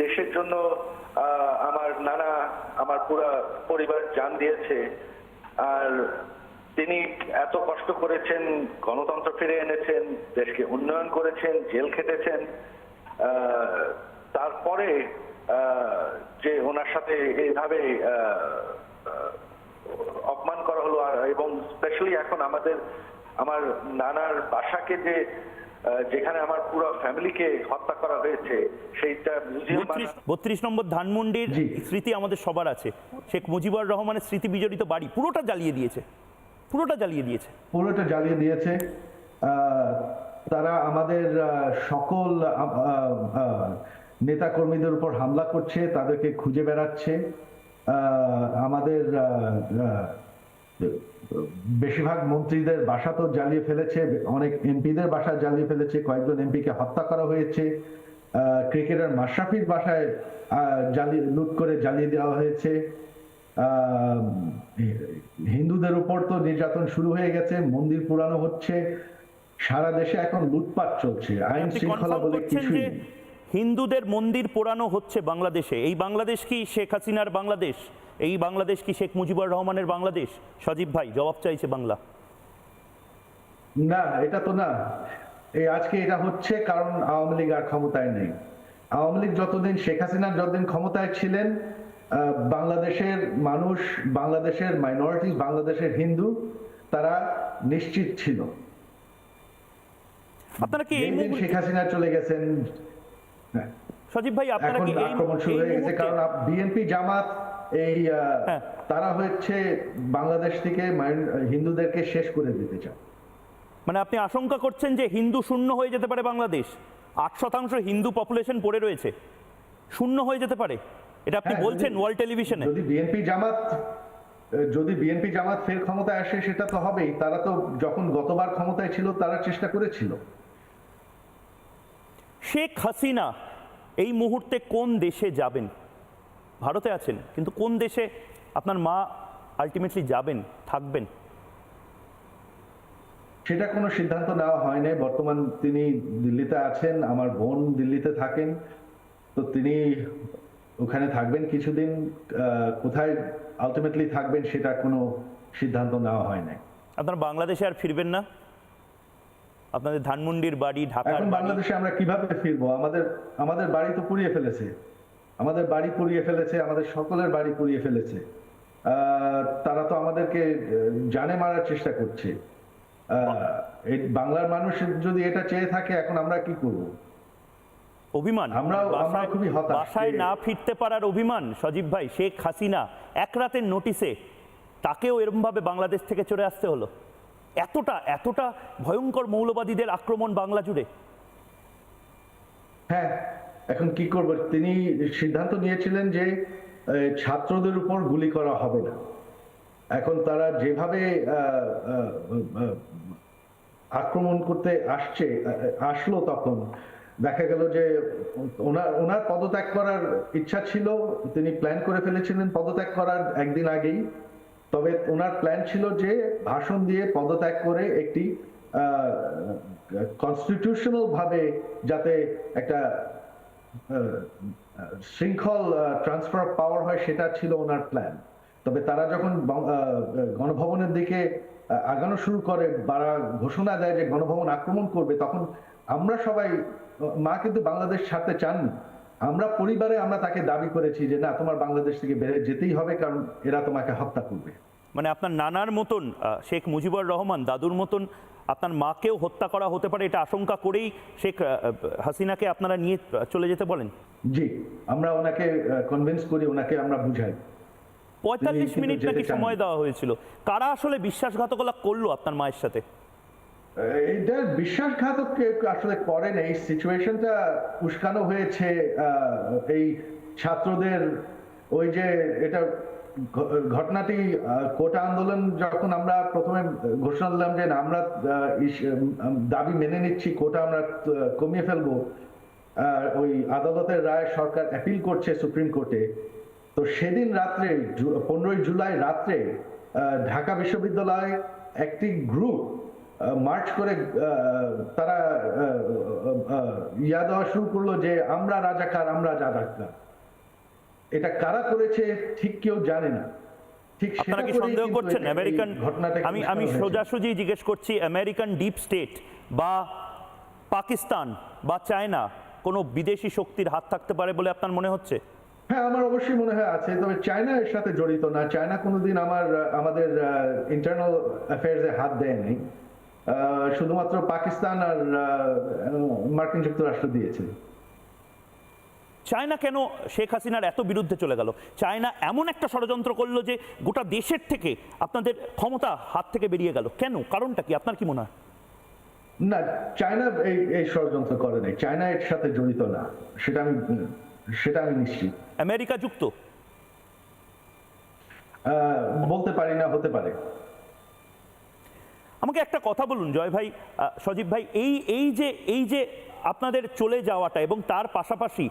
দেশের জন্য আমার নানা, আমার পুরা পরিবার জান দিয়েছে। আর তিনি এত কষ্ট করেছেন, গণতন্ত্র ফিরে এনেছেন, দেশকে উন্নয়ন করেছেন, জেল খেটেছেন। তারপরে যে ওনার সাথে এইভাবে অপমান করা হলো, আর এবং স্পেশালি এখন আমাদের, আমার নানার বাসাকে যে যেখানে আমার পুরো ফ্যামিলিকে হত্যা করা হয়েছে সেইটা মিউজিয়াম বত্রিশ নম্বর ধানমন্ডির। স্মৃতি আমাদের সবার আছে। শেখ মুজিবুর রহমানের স্মৃতি বিজড়িত বাড়ি পুরোটা জ্বালিয়ে দিয়েছে। পুরোটা জ্বালিয়ে দিয়েছে। পুরোটা জ্বালিয়ে দিয়েছে। তারা আমাদের সকল নেতা কর্মীদের উপর হামলা করছে তাদেরকে খুঁজে বেড়াচ্ছে। আমাদের বেশিরভাগ মন্ত্রীদের বাসা তো জ্বালিয়ে ফেলেছে অনেক এমপিদের বাসা জ্বালিয়ে ফেলেছে কয়েকজন এমপিকে হত্যা করা হয়েছে ক্রিকেটার মাশরাফির বাসায় জ্বালিয়ে লুট করে জ্বালিয়ে দেওয়া হয়েছে হিন্দুদের উপর তো নির্যাতন শুরু হয়ে গেছে মন্দির পুরানো হচ্ছে সারা দেশে এখন লুটপাট চলছে আইন শৃঙ্খলা বলে কিছুই। হিন্দুদের মন্দির পোড়ানো হচ্ছে বাংলাদেশে এই বাংলাদেশ কি শেখ হাসিনার বাংলাদেশ এই বাংলাদেশ কি শেখ মুজিবুর রহমানের বাংলাদেশ? সজীব ভাই জবাব চাইছে বাংলা। না এটা তো না। এই আজকে এটা হচ্ছে কারণ আওয়ামী লীগ আর ক্ষমতায় নেই। আওয়ামী লীগ যতদিন শেখ হাসিনা যতদিন ক্ষমতায় ছিলেন বাংলাদেশের মানুষ বাংলাদেশের মাইনরিটি বাংলাদেশের হিন্দু তারা নিশ্চিত ছিল। আপনারা কি এই মুহূর্তে শেখ হাসিনা চলে গেছেন হ্যাঁ, সজীব ভাই আপনারা কি এই আক্রমণ শুরু হয়ে গেছে মুহূর্তে- কারণ বিএনপি জামাত এই হ্যাঁ। তারা হচ্ছে বাংলাদেশ থেকে হিন্দুদেরকে শেষ করে দিতে চায়। মানে আপনি আশঙ্কা করছেন যে হিন্দু শূন্য হয়ে যেতে পারে বাংলাদেশ? আট শতাংশ হিন্দু পপুলেশন পড়ে রয়েছে। শূন্য হয়ে যেতে পারে। এটা আপনি হ্যাঁ, বলছেন ওয়ার্ল্ড টেলিভিশনে যদি বিএনপি জামাত যদি বিএনপি জামাত ফের ক্ষমতায় আসে সেটা তো হবেই। তারা তো যখন গতবার ক্ষমতায় ছিল তারা চেষ্টা করেছিল। শেখ হাসিনা এই মুহূর্তে কোন দেশে যাবেন? ভারতে আছেন কিন্তু কোন দেশে আপনার মা আলটিমেটলি যাবেন থাকবেন? সেটা কোনো সিদ্ধান্ত নেওয়া হয়নি বর্তমান তিনি দিল্লিতে আছেন আমার বোন দিল্লিতে থাকেন। তো তিনি ওখানে থাকবেন কিছুদিন কোথায় আলটিমেটলি থাকবেন সেটা কোনো সিদ্ধান্ত নেওয়া হয় নাই। আপনার বাংলাদেশে আর ফিরবেন না? আপনাদের ধানমন্ডির বাড়ি ঢাকার এখন বাংলাদেশে আমরা কীভাবে ফিরবো? আমাদের আমাদের বাড়ি তো পুড়িয়ে ফেলেছে। আমাদের বাড়ি পুড়িয়ে ফেলেছে আমাদের সকলের বাড়ি পুড়িয়ে ফেলেছে। তারা তো আমাদেরকে জানে মারার চেষ্টা করছে। এই বাংলার মানুষ যদি এটা চেয়ে থাকে এখন আমরা কি করব? অভিমান। বাসায়- আমরাও খুবই হতাশ বাসায় না ফিরতে পারার অভিমান সজীব ভাই শেখ হাসিনা এক রাতের নোটিসে তাকেও এরকমভাবে বাংলাদেশ থেকে চলে আসতে হলো। এতটা এতটা ভয়ঙ্কর মৌলবাদীদের আক্রমণ বাংলা জুড়ে। হ্যাঁ এখন কি করব? তিনি সিদ্ধান্ত নিয়েছিলেন যে ছাত্রদের উপর গুলি করা হবে না। এখন তারা যেভাবে আক্রমণ করতে আসছে আসলো তখন, দেখা গেল যে, ওনার ওনার পদত্যাগ করার ইচ্ছা ছিল, তিনি প্ল্যান করে ফেলেছিলেন পদত্যাগ করার একদিন আগেই। তবে ওনার প্ল্যান ছিল যে, ভাষণ দিয়ে পদত্যাগ করে একটি কনস্টিটিউশনাল ভাবে যাতে একটা শৃঙ্খল ট্রান্সফার পাওয়ার হয় সেটা ছিল ওনার প্ল্যান তবে তারা যখন গণভবনের দিকে আগানো শুরু করে তারা ঘোষণা দেয় যে গণভবন আক্রমণ করবে, তখন আমরা সবাই মা কিন্তু বাংলাদেশ ছাড়তে চাননি আমরা পরিবারে আমরা তাকে দাবি করেছি যে, না, তোমার বাংলাদেশ থেকে বেড়ে যেতেই হবে কারণ এরা তোমাকে হত্যা করবে। মানে আপনার নানার মতন শেখ মুজিবুর রহমান দাদুর মতন আপনার মাকেও হত্যা করা হতে পারে এটা আশঙ্কা করেই শেখ হাসিনাকে আপনারা নিয়ে চলে যেতে বলেন। জি আমরা ওনাকে কনভিন্স করি ওনাকে আমরা বুঝাই। পঁয়তাল্লিশ মিনিট নাকি সময় দেওয়া হয়েছিল। কারা আসলে বিশ্বাসঘাতকতা করল আপনার মায়ের সাথে? এটা বিশ্বাসঘাতক আসলে করেন এই সিচুয়েশনটা উস্কানো হয়েছে এই ছাত্রদের ওই যে এটা ঘটনাটি কোটা আন্দোলন যখন আমরা প্রথমে ঘোষণা দিলাম যে আমরা দাবি মেনে নিচ্ছি, কোটা আমরা কমিয়ে ফেলব ওই আদালতের রায় সরকার অ্যাপিল করছে সুপ্রিম কোর্টে, তো সেদিন রাত্রে পনেরোই জুলাই রাত্রে ঢাকা বিশ্ববিদ্যালয় একটি গ্রুপ মার্চ করে তারা ইয়া দেওয়া শুরু করল যে, আমরা রাজাকার আমরা রাজাকার। এটা কারা করেছে ঠিক কেউ জানে না। ঠিক আপনারা কি সন্দেহ করছেন? আমেরিকান আমি আমি সোজাসুজি জিজ্ঞেস করছি আমেরিকান ডিপ স্টেট বা পাকিস্তান বা চায়না কোনো বিদেশি শক্তির হাত থাকতে পারে বলে আপনার মনে হচ্ছে? হ্যাঁ আমার অবশ্যই মনে হয় আছে তবে চায়না এর সাথে জড়িত না। চায়না কোনোদিন আমার আমাদের ইন্টারনাল অ্যাফেয়ার্সে হাত দেয়নি। শুধুমাত্র পাকিস্তান আর মার্কিন যুক্তরাষ্ট্র দিয়েছে। চায়না কেন শেখ হাসিনার এত বিরুদ্ধে চলে গেল? চায়না এমন একটা ষড়যন্ত্র করল যে গোটা দেশের থেকে আপনাদের ক্ষমতা হাত থেকে বেরিয়ে গেল। কেন? কারণটা কি? আপনার কি মনে হয়? না চায়না এই এই ষড়যন্ত্র করে নাই। চায়না এর সাথে জড়িত না। সেটা আমি সেটা আমি নিশ্চিত। আমেরিকা যুক্ত? বলতে পারি না হতে পারে। আমাকে একটা কথা বলুন জয় ভাই সজীব ভাই এই এই যে এই যে আপনাদের চলে যাওয়াটা এবং তার পাশাপাশি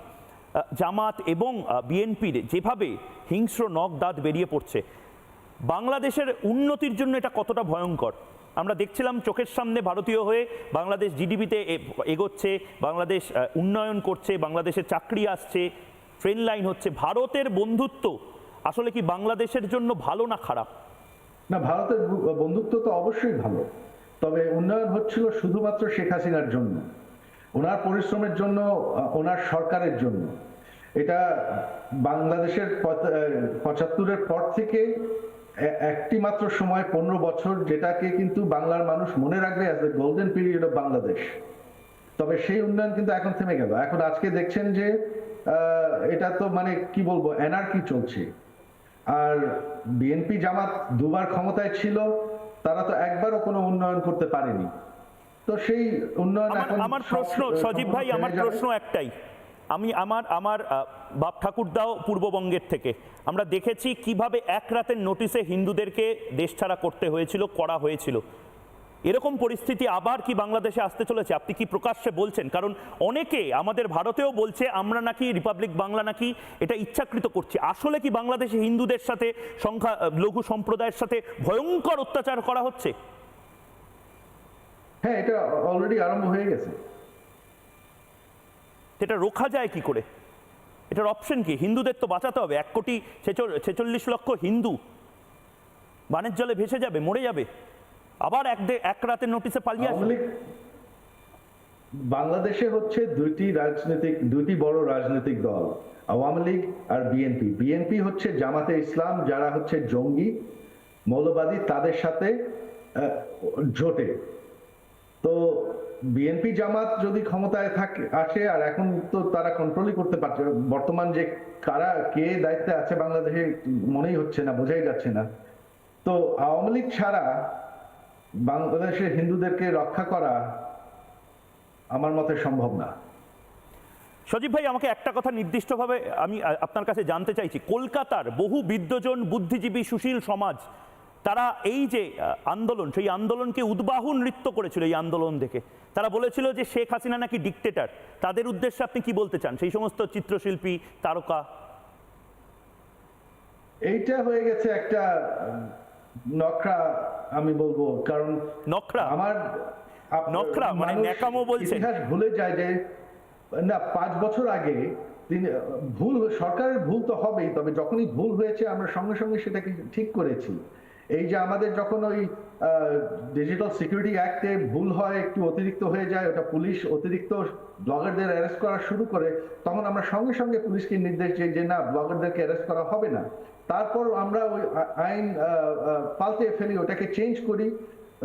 জামাত এবং বিএনপির যেভাবে হিংস্র নখ দাঁত বেরিয়ে পড়ছে, বাংলাদেশের উন্নতির জন্য এটা কতটা ভয়ঙ্কর? আমরা দেখছিলাম চোখের সামনে ভারতীয় হয়ে বাংলাদেশ জিডিপিতে এগোচ্ছে, বাংলাদেশ উন্নয়ন করছে, বাংলাদেশের চাকরি আসছে ট্রেন লাইন হচ্ছে। ভারতের বন্ধুত্ব আসলে কি বাংলাদেশের জন্য ভালো না খারাপ? না, ভারতের বন্ধুত্ব তো অবশ্যই ভালো। তবে উন্নয়ন হচ্ছিল শুধুমাত্র শেখ হাসিনার জন্য। ওনার পরিশ্রমের জন্য ওনার সরকারের জন্য। এটা বাংলাদেশের পঁচাত্তরের পর থেকে একটি মাত্র সময়, পনেরো বছর, যেটাকে কিন্তু বাংলার মানুষ মনে রাখবে as the golden period of Bangladesh তবে সেই উন্নয়ন কিন্তু এখন থেমে গেল। এখন আজকে দেখছেন যে এটা তো মানে কি বলব এনআরকি চলছে। আর বিএনপি জামাত দুবার ক্ষমতায় ছিল, তারা তো একবারও কোনো উন্নয়ন করতে পারেনি। তো সেই উন্নয়ন আমার প্রশ্ন সজীব ভাই আমার প্রশ্ন একটাই। আমি আমার আমার বাপ ঠাকুরদাও পূর্ববঙ্গের থেকে। আমরা দেখেছি কীভাবে এক রাতের নোটিশে হিন্দুদেরকে দেশ ছাড়া করতে হয়েছিল করা হয়েছিল। এরকম পরিস্থিতি আবার কি বাংলাদেশে আসতে চলেছে? আপনি কি প্রকাশ্যে বলছেন? কারণ অনেকে আমাদের ভারতেও বলছে আমরা নাকি রিপাবলিক বাংলা নাকি এটা ইচ্ছাকৃত করছি। আসলে কি বাংলাদেশে হিন্দুদের সাথে সংখ্যা লঘু সম্প্রদায়ের সাথে ভয়ঙ্কর অত্যাচার করা হচ্ছে? হ্যাঁ এটা অলরেডি আরম্ভ হয়ে গেছে। এটা রোখা যায় কি করে? এটার অপশন কি? হিন্দুদের তো বাঁচাতে হবে। এক কোটি ছেচল্লিশ লক্ষ হিন্দু বানের জলে ভেসে যাবে মরে যাবে। আবার এক এক রাতের নোটিশে পালিয়ে আসবে। বাংলাদেশে হচ্ছে দুইটি রাজনৈতিক দুইটি বড় রাজনৈতিক দল আওয়ামী লীগ আর বিএনপি। বিএনপি হচ্ছে জামাতে ইসলাম যারা হচ্ছে জঙ্গি মৌলবাদী তাদের সাথে জোটে। তো বিএনপি জামাত যদি ক্ষমতায় থাকে, আসে, আর এখন তো তারা কন্ট্রোলই করতে পারছে। বর্তমান যে কারা, কে দায়িত্বে আছে বাংলাদেশে মনেই হচ্ছে না, বোঝাই যাচ্ছে না। তো আওয়ামী লীগ ছাড়া বাংলাদেশের হিন্দুদেরকে রক্ষা করা আমার মতে সম্ভব না। সজীব ভাই, আমাকে একটা কথা নির্দিষ্টভাবে আমি আপনার কাছে জানতে চাইছি। কলকাতার বহু বিদ্বজন বুদ্ধিজীবী সুশীল সমাজ তারা এই যে আন্দোলন সেই আন্দোলনকে উদ্বাহু নৃত্য করেছিল এই আন্দোলন দেখে। তারা বলেছিল যে শেখ হাসিনা নাকি ডিকটেটর তাদের উদ্দেশ্যে আপনি কি বলতে চান? সেই সমস্ত চিত্রশিল্পী তারকা। এইটা হয়ে গেছে একটা নকরা আমি বলব। কারণ নখরা? আমার নকরা, মানে মানুষ ন্যাকামো বলছেন? ইতিহাস ভুলে যায় যে না পাঁচ বছর আগে তিনি ভুল সরকারের ভুল তো হবেই তবে যখনই ভুল হয়েছে আমরা সঙ্গে সঙ্গে সেটাকে ঠিক করেছি। এই যে আমাদের যখন ওই ডিজিটাল সিকিউরিটি অ্যাক্টে ভুল হয় একটু অতিরিক্ত হয়ে যায় ওটা পুলিশ অতিরিক্ত ব্লগারদের অ্যারেস্ট করা শুরু করে তখন আমরা সঙ্গে সঙ্গে পুলিশকে নির্দেশ দিই যে না ব্লগারদেরকে অ্যারেস্ট করা হবে না। তারপর আমরা ওই আইন পাল্টে ফেলি ওটাকে চেঞ্জ করি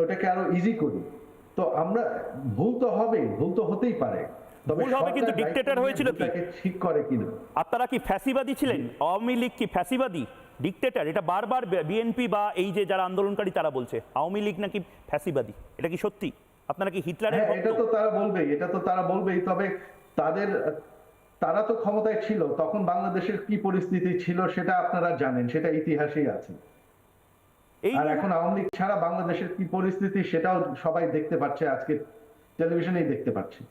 ওটাকে আরও ইজি করি। তো আমরা ভুল তো হবে ভুল তো হতেই পারে। ভুল হবে কিন্তু নিয়ে হয়েছিল কি? ঠিক করে কিনা? আপনারা কি ফ্যাসিবাদী ছিলেন? আওয়ামী লীগ কি ফ্যাসিবাদী? ডিকটেটর এটা বারবার বিএনপি বা এই যে যারা আন্দোলনকারী তারা বলছে। আওয়ামী লীগ নাকি ফ্যাসিবাদী? এটা কি সত্যি? আপনারা কি হিটলারের হ্যাঁ এটা তো তারা বলবেই এটা তো তারা বলবেই তবে তাদের তারা তো ক্ষমতায় ছিল তখন বাংলাদেশের কি পরিস্থিতি ছিল সেটা আপনারা জানেন সেটা ইতিহাসেই আছে। এই আর এখন আওয়ামী লীগ ছাড়া বাংলাদেশের কি পরিস্থিতি সেটাও সবাই দেখতে পাচ্ছে আজকে টেলিভিশনেই দেখতে পাচ্ছি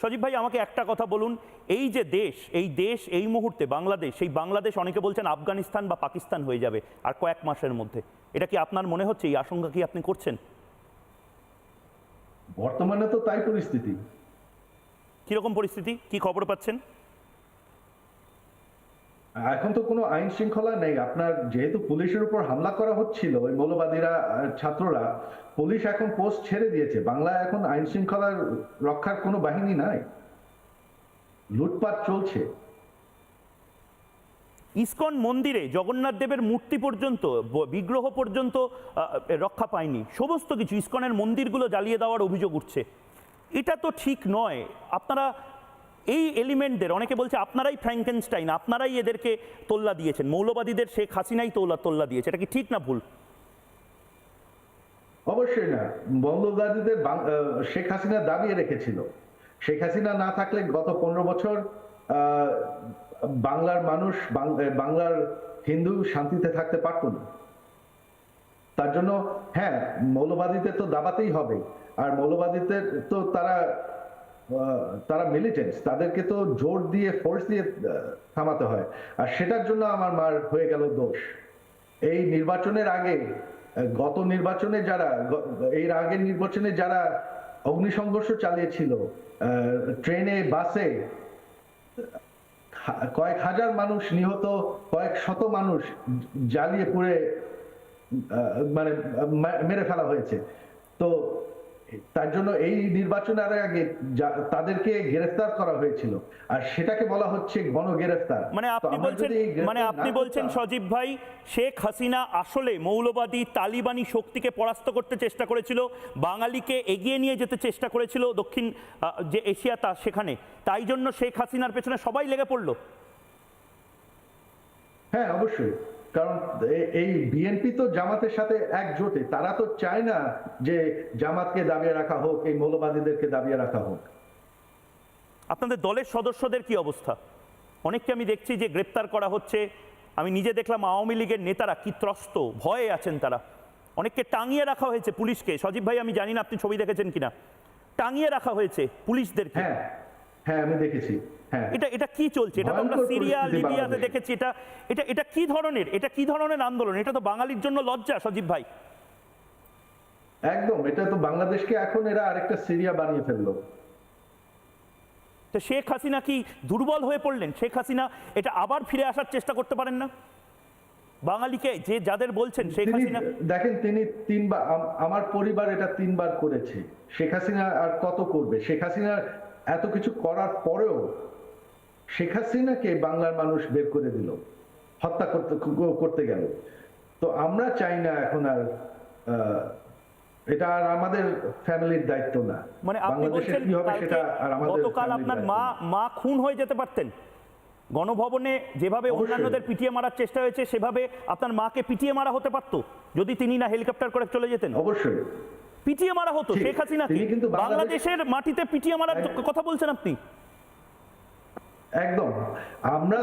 সজীব ভাই আমাকে একটা কথা বলুন। এই যে দেশ এই দেশ এই মুহূর্তে বাংলাদেশ সেই বাংলাদেশ অনেকে বলছেন আফগানিস্তান বা পাকিস্তান হয়ে যাবে আর কয়েক মাসের মধ্যে। এটা কি আপনার মনে হচ্ছে? এই আশঙ্কা কি আপনি করছেন? বর্তমানে তো তাই পরিস্থিতি। কীরকম পরিস্থিতি? কি খবর পাচ্ছেন? এখন তো কোনো আইন শৃঙ্খলা নেই। আপনার যেহেতু পুলিশের উপর হামলা করা হচ্ছিল, ওই মৌলবাদীরা ছাত্ররা, পুলিশ এখন পোস্ট ছেড়ে দিয়েছে। বাংলায় এখন আইন শৃঙ্খলার রক্ষার কোনো বাহিনী নাই। লুটপাট চলছে। ইসকন মন্দিরে জগন্নাথ দেবের মূর্তি পর্যন্ত বিগ্রহ পর্যন্ত রক্ষা পায়নি। সমস্ত কিছু ইসকনের মন্দিরগুলো জ্বালিয়ে দেওয়ার অভিযোগ উঠছে। এটা তো ঠিক নয়। আপনারা এই এলিমেন্টদের, অনেকে বলছে আপনারাই ফ্র্যাঙ্কেনস্টাইন আপনারাই এদেরকে তোল্লা দিয়েছেন। মৌলবাদীদের শেখ হাসিনাই তোল্লা তোল্লা দিয়েছে। এটা কি ঠিক না ভুল? অবশ্যই না। বঙ্গবাদীদের শেখ হাসিনা দাবিয়ে রেখেছিল। শেখ হাসিনা না থাকলে গত পনেরো বছর বাংলার মানুষ বাংলার হিন্দু শান্তিতে থাকতে পারতো না। তার জন্য হ্যাঁ মৌলবাদীদের তো দাবাতেই হবে। আর মৌলবাদীদের তো তারা তারা মিলিটেন্টস তাদেরকে তো জোর দিয়ে ফোর্স দিয়ে থামাতে হয়। আর সেটার জন্য আমার মার হয়ে গেল দোষ। এই নির্বাচনের আগে, গত নির্বাচনে যারা এর আগের নির্বাচনে যারা অগ্নিসংঘর্ষ চালিয়েছিল ট্রেনে, বাসে কয়েক হাজার মানুষ নিহত, কয়েক শত মানুষ জ্বালিয়ে পুড়ে মানে মেরে ফেলা হয়েছে। তো তার জন্য এই নির্বাচনের আগে তাদেরকে গ্রেফতার করা হয়েছিল। আর সেটাকে বলা হচ্ছে গণগ্রেফতার। মানে আপনি বলছেন মানে আপনি বলছেন সজীব ভাই শেখ হাসিনা আসলে মৌলবাদী তালিবানি শক্তিকে পরাস্ত করতে চেষ্টা করেছিল বাঙালিকে এগিয়ে নিয়ে যেতে চেষ্টা করেছিল দক্ষিণ যে এশিয়া তা সেখানে। তাই জন্য শেখ হাসিনার পেছনে সবাই লেগে পড়ল। হ্যাঁ অবশ্যই। কারণ এই বিএনপি তো জামাতের সাথে একজোটে। তারা তো চায় না যে জামাতকে দাবিয়ে রাখা হোক এই মৌলবাদীদেরকে দাবিয়ে রাখা হোক। আপনাদের দলের সদস্যদের কি অবস্থা? অনেককে আমি দেখছি যে গ্রেপ্তার করা হচ্ছে। আমি নিজে দেখলাম আওয়ামী লীগের নেতারা কি ত্রস্ত ভয়ে আছেন তারা। অনেককে টাঙিয়ে রাখা হয়েছে পুলিশকে। সজীব ভাই আমি জানি না আপনি ছবি দেখেছেন কিনা। টাঙিয়ে রাখা হয়েছে পুলিশদেরকে। হ্যাঁ হ্যাঁ আমি দেখেছি। হ্যাঁ। এটা এটা কি চলছে? এটা তো আমরা সিরিয়া লিবিয়াতে দেখেছি। এটা এটা এটা কি ধরনের? এটা কি ধরনের আন্দোলন? এটা তো বাঙালির জন্য লজ্জা সজীব ভাই। একদম এটা তো বাংলাদেশকে এখন এরা আরেকটা সিরিয়া বানিয়ে ফেলল। তো শেখ হাসিনা কি দুর্বল হয়ে পড়লেন? শেখ হাসিনা এটা আবার ফিরে আসার চেষ্টা করতে পারেন না? বাঙালিকে যে যাদের বলছেন শেখ হাসিনা দেখেন তিনি তিনবার আমার পরিবার এটা তিনবার করেছে। শেখ হাসিনা আর কত করবে? শেখ হাসিনা এত কিছু করার পরেও শেখ হাসিনাকে বাংলার মানুষ বের করে দিল হত্যা করতে করতে গেল। তো আমরা চাই না এখন আর এটা আর আমাদের ফ্যামিলির দায়িত্ব না। মানে আপনি বলছেন কি হবে সেটা আর আমাদের গতকাল আপনার মা মা খুন হয়ে যেতে পারতেন। গণভবনে যেভাবে। অন্যান্যদের পিটিয়ে মারার চেষ্টা হয়েছে সেভাবে আপনার মাকে পিটিয়ে মারা হতে পারতো যদি তিনি না হেলিকপ্টার করে চলে যেতেন। অবশ্যই। পিটিয়ে মারা হতো শেখ কিন্তু বাংলাদেশের মাটিতে পিটিয়ে মারার কথা বলছেন আপনি। একদম। আমরা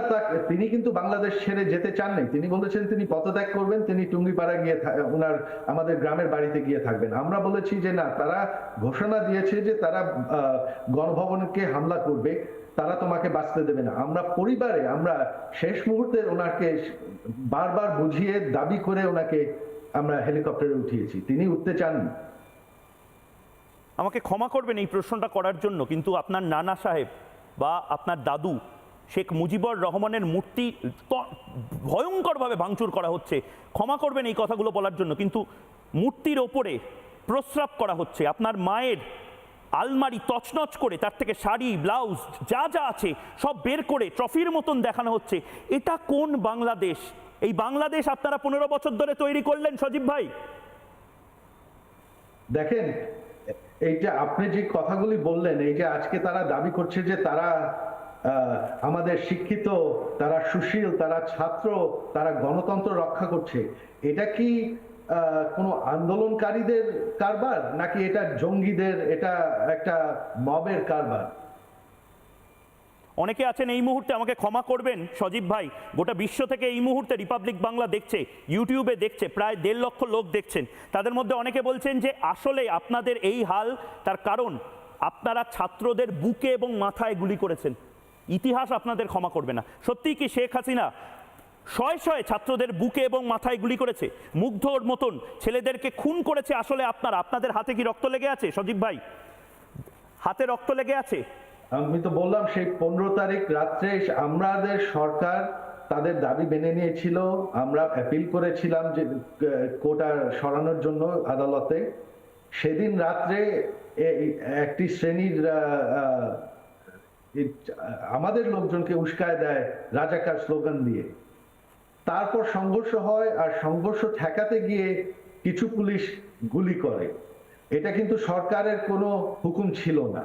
তিনি কিন্তু বাংলাদেশ ছেড়ে যেতে চাননি তিনি বলেছেন তিনি পদত্যাগ করবেন তিনি টুঙ্গিপাড়া গিয়ে ওনার আমাদের গ্রামের বাড়িতে গিয়ে থাকবেন। আমরা বলেছি যে না তারা ঘোষণা দিয়েছে যে তারা গণভবনকে হামলা করবে তারা তোমাকে বাঁচতে দেবে না। আমরা পরিবারে আমরা শেষ মুহূর্তে ওনাকে বারবার বুঝিয়ে দাবি করে ওনাকে আমরা হেলিকপ্টারে উঠিয়েছি। তিনি উঠতে চাননি। আমাকে ক্ষমা করবেন এই প্রশ্নটা করার জন্য, কিন্তু আপনার নানা সাহেব বা আপনার দাদু শেখ মুজিবুর রহমানের মূর্তি ভয়ঙ্করভাবে ভাঙচুর করা হচ্ছে। ক্ষমা করবেন এই কথাগুলো বলার জন্য, কিন্তু মূর্তির ওপরে প্রস্রাব করা হচ্ছে। আপনার মায়ের আলমারি তছনছ করে, তার থেকে শাড়ি, ব্লাউজ, যা যা আছে, সব বের করে ট্রফির মতন দেখানো হচ্ছে। এটা কোন বাংলাদেশ? এই বাংলাদেশ আপনারা পনেরো বছর ধরে তৈরি করলেন সজীব ভাই? দেখেন এই যে আপনি যে কথাগুলি বললেন, এই যে আজকে তারা দাবি করছে যে তারা আমাদের শিক্ষিত, তারা সুশীল, তারা ছাত্র, তারা গণতন্ত্র রক্ষা করছে। এটা কি কোনো আন্দোলনকারীদের কারবার? নাকি এটা জঙ্গিদের, এটা একটা মবের কারবার? অনেকে আছেন এই মুহূর্তে আমাকে ক্ষমা করবেন, সজীব ভাই। গোটা বিশ্ব থেকে এই মুহূর্তে রিপাবলিক বাংলা দেখছে ইউটিউবে দেখছে, প্রায় দেড় লক্ষ লোক দেখছেন। তাদের মধ্যে অনেকে বলছেন যে, আসলে আপনাদের এই হাল, তার কারণ আপনারা ছাত্রদের বুকে এবং মাথায় গুলি করেছেন। ইতিহাস আপনাদের ক্ষমা করবে না। সত্যিই কি শেখ হাসিনা শয়ে শয়ে ছাত্রদের বুকে এবং মাথায় গুলি করেছে? মুগ্ধর মতন ছেলেদেরকে খুন করেছে আসলে আপনারা? আপনাদের হাতে কি রক্ত লেগে আছে, সজীব ভাই? হাতে রক্ত লেগে আছে? আমি তো বললাম, সেই পনেরো তারিখ রাত্রে আমাদের সরকার তাদের দাবি মেনে নিয়েছিল। আমরা অ্যাপিল করেছিলাম যে কোটা সরানোর জন্য আদালতে। সেদিন রাত্রে একটি শ্রেণির আমাদের লোকজনকে উস্কায় দেয় রাজাকার স্লোগান দিয়ে। তারপর সংঘর্ষ হয় আর সংঘর্ষ ঠেকাতে গিয়ে কিছু পুলিশ গুলি করে। এটা কিন্তু সরকারের কোনো হুকুম ছিল না।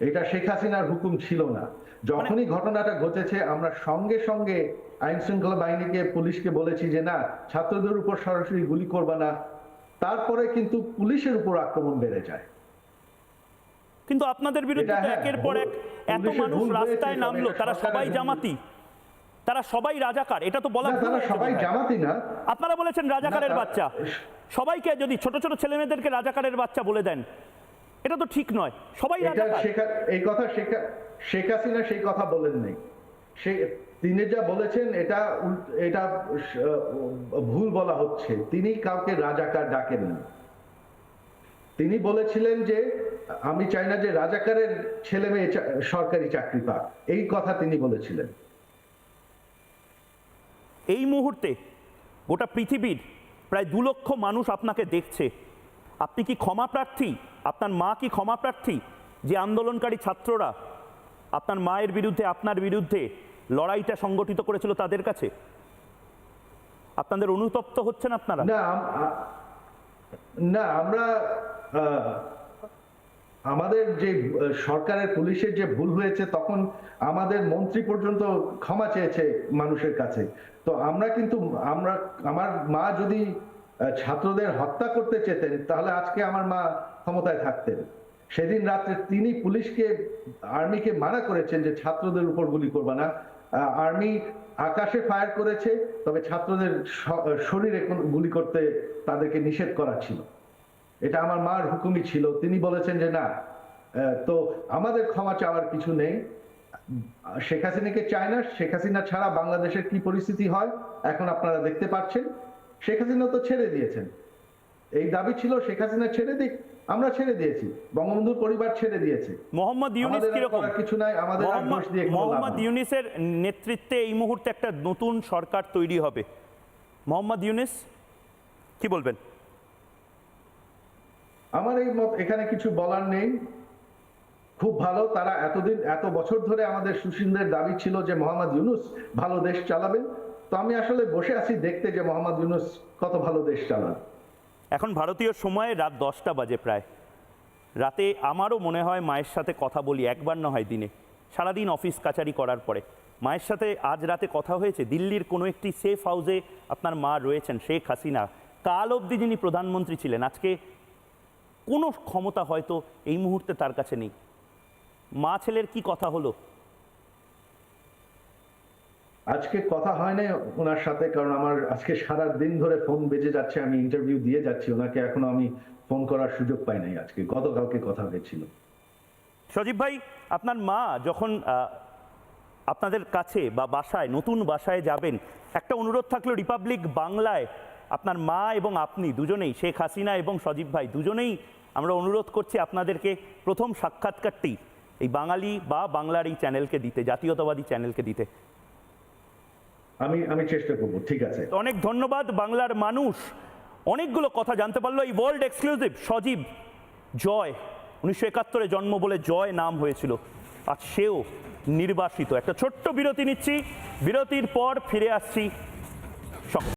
এটা শেখ হাসিনার হুকুম ছিল না। যখনই ঘটনাটা ঘটেছে আমরা সঙ্গে সঙ্গে আইন শৃঙ্খলা বাহিনীকে পুলিশকে বলেছি যে না ছাত্রদের উপর সরাসরি গুলি করবা না। তারপরে কিন্তু পুলিশের উপর আক্রমণ বেড়ে যায়। কিন্তু আপনাদের বিরুদ্ধে হ্যাঁ, একের পর এক এত মানুষ রাস্তায় নামলো তারা সবাই জামাতি। তারা সবাই রাজাকার এটা তো বলা তারা সবাই জামাতি না। আপনারা বলেছেন রাজাকারের বাচ্চা। সবাইকে যদি ছোট ছোট ছেলেমেয়েদেরকে রাজাকারের বাচ্চা বলে দেন এটা তো ঠিক নয়। সবাই এই কথা শেখ হাসিনা সেই কথা বলেন নাই। সে তিনি যা বলেছেন এটা এটা ভুল বলা হচ্ছে। তিনি কাউকে রাজাকার ডাকেন না। তিনি বলেছিলেন যে আমি চাই না যে রাজাকারের ছেলে মেয়ে সরকারি চাকরি পাক। এই কথা তিনি বলেছিলেন। এই মুহূর্তে গোটা পৃথিবীর প্রায় দু লক্ষ মানুষ আপনাকে দেখছে। আপনি কি ক্ষমা প্রার্থী? আপনার মা কি ক্ষমা প্রার্থী? যে আন্দোলনকারী ছাত্ররা আপনার মায়ের বিরুদ্ধে, আপনার বিরুদ্ধে লড়াইটা সংগঠিত করেছিল তাদের কাছে? আপনাদের অনুতপ্ত হচ্ছেন আপনারা? না না, আমরা আমাদের যে সরকারের পুলিশের যে ভুল হয়েছে, তখন আমাদের মন্ত্রী পর্যন্ত ক্ষমা চেয়েছে মানুষের কাছে। তো আমরা কিন্তু, আমরা, আমার মা যদি ছাত্রদের হত্যা করতে চেতেন, তাহলে আজকে আমার মা ক্ষমতায় থাকতেন। সেদিন রাত্রে তিনি পুলিশকে, আর্মিকে মানা করেছেন যে ছাত্রদের উপর গুলি করবে না। আর্মি আকাশে ফায়ার করেছে, তবে ছাত্রদের শরীরে গুলি করতে তাদেরকে নিষেধ করা ছিল। এটা আমার মার হুকুমই ছিল। তিনি বলেছেন যে, না তো আমাদের ক্ষমা চাওয়ার কিছু নেই। শেখ হাসিনাকে চায় না। শেখ হাসিনা ছাড়া বাংলাদেশের কি পরিস্থিতি হয়? এখন আপনারা দেখতে পাচ্ছেন। শেখ হাসিনা তো ছেড়ে দিয়েছেন। এই দাবি ছিল শেখ হাসিনা ছেড়ে দিক আমরা ছেড়ে দিয়েছি। বঙ্গবন্ধুর পরিবার ছেড়ে দিয়েছে। মোহাম্মদ ইউনিস কীরকম? কিছু নাই আমাদের দোষ দিয়ে মোহাম্মদ ইউনিসের নেতৃত্বে এই মুহূর্তে একটা নতুন সরকার তৈরি হবে। মোহাম্মদ ইউনিস কি বলবেন? আমার এই মত এখানে কিছু বলার নেই। খুব ভালো তারা এতদিন এত বছর ধরে আমাদের সুশীলদের দাবি ছিল যে মোহাম্মদ ইউনুস ভালো দেশ চালাবেন। তো আমি আসলে বসে আছি দেখতে যে মোহাম্মদ ইউনুস কত ভালো দেশ চালান। এখন ভারতীয় সময়ে রাত দশটা বাজে প্রায়। রাতে আমারও মনে হয় মায়ের সাথে কথা বলি একবার না হয় দিনে। সারাদিন অফিস কাচারি করার পরে। মায়ের সাথে আজ রাতে কথা হয়েছে, দিল্লির কোনো একটি সেফ হাউসে আপনার মা রয়েছেন, শেখ হাসিনা। কাল অবধি যিনি প্রধানমন্ত্রী ছিলেন, আজকে কোনো ক্ষমতা হয়তো এই মুহূর্তে তার কাছে নেই। মা ছেলের কি কথা হলো? আজকে কথা হয় নাই ওনার সাথে, কারণ আমার আজকে সারা দিন ধরে ফোন বেজে যাচ্ছে, আমি ইন্টারভিউ দিয়ে যাচ্ছি, ওনাকে এখনও আমি ফোন করার সুযোগ পাই নাই আজকে, গতকালকে কথা হয়েছিল। সজীব ভাই, আপনার মা যখন আপনাদের কাছে বা বাসায়, নতুন বাসায় যাবেন, একটা অনুরোধ থাকল রিপাবলিক বাংলায়, আপনার মা এবং আপনি দুজনেই, শেখ হাসিনা এবং সজীব ভাই দুজনেই আমরা অনুরোধ করছি আপনাদেরকে প্রথম সাক্ষাৎকারটি এই বাঙালি বা বাংলার এই চ্যানেলকে দিতে, জাতীয়তাবাদী চ্যানেলকে দিতে। আমি আমি চেষ্টা করব, ঠিক আছে। অনেক ধন্যবাদ বাংলার মানুষ। অনেকগুলো কথা জানতে পারল এই ওয়ার্ল্ড এক্সক্লুসিভ সজীব, জয়। উনিশশো একাত্তরে জন্ম বলে জয় নাম হয়েছিল। আর সেও নির্বাসিত। একটা ছোট্ট বিরতি নিচ্ছি। বিরতির পর ফিরে আসছি।